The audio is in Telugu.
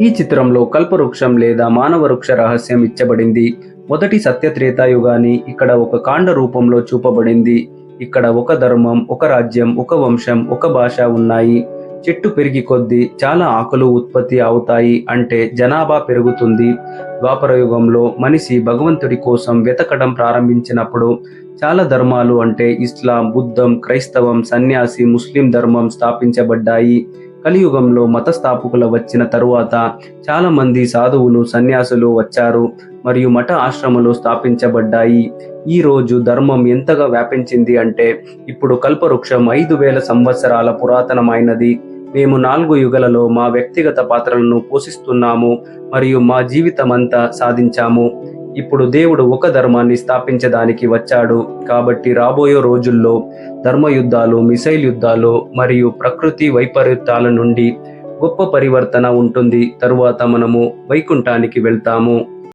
ఈ చిత్రంలో కల్పవృక్షం లేదా మానవ వృక్ష రహస్యం ఇచ్చబడింది. మొదటి సత్యత్రేతాయుగాన్ని ఇక్కడ ఒక కాండ రూపంలో చూపబడింది. ఇక్కడ ఒక ధర్మం ఒక రాజ్యం ఒక వంశం ఒక భాష ఉన్నాయి. చెట్టు పెరిగి కొద్దీ చాలా ఆకులు ఉత్పత్తి అవుతాయి అంటే జనాభా పెరుగుతుంది. ద్వాపర యుగంలో మనిషి భగవంతుడి కోసం వెతకడం ప్రారంభించినప్పుడు చాలా ధర్మాలు అంటే ఇస్లాం బుద్ధం క్రైస్తవం సన్యాసి ముస్లిం ధర్మం స్థాపించబడ్డాయి. కలియుగంలో మత స్థాపకుల వచ్చిన తరువాత చాలామంది సాధువులు సన్యాసులు వచ్చారు మరియు మఠ ఆశ్రమాలు స్థాపించబడ్డాయి. ఈ రోజు ధర్మం ఎంతగా వ్యాపించింది అంటే ఇప్పుడు కల్పవృక్షం ఐదు వేల సంవత్సరాల పురాతనమైనది. మేము నాలుగు యుగలలో మా వ్యక్తిగత పాత్రలను పోషిస్తున్నాము మరియు మా జీవితమంతా సాధించాము. ఇప్పుడు దేవుడు ఒక ధర్మాన్ని స్థాపించడానికి వచ్చాడు. కాబట్టి రాబోయే రోజుల్లో ధర్మ యుద్ధాలు మిసైల్ యుద్ధాలు మరియు ప్రకృతి వైపరీత్యాల నుండి గొప్ప పరివర్తన ఉంటుంది. తరువాత మనము వైకుంఠానికి వెళ్తాము.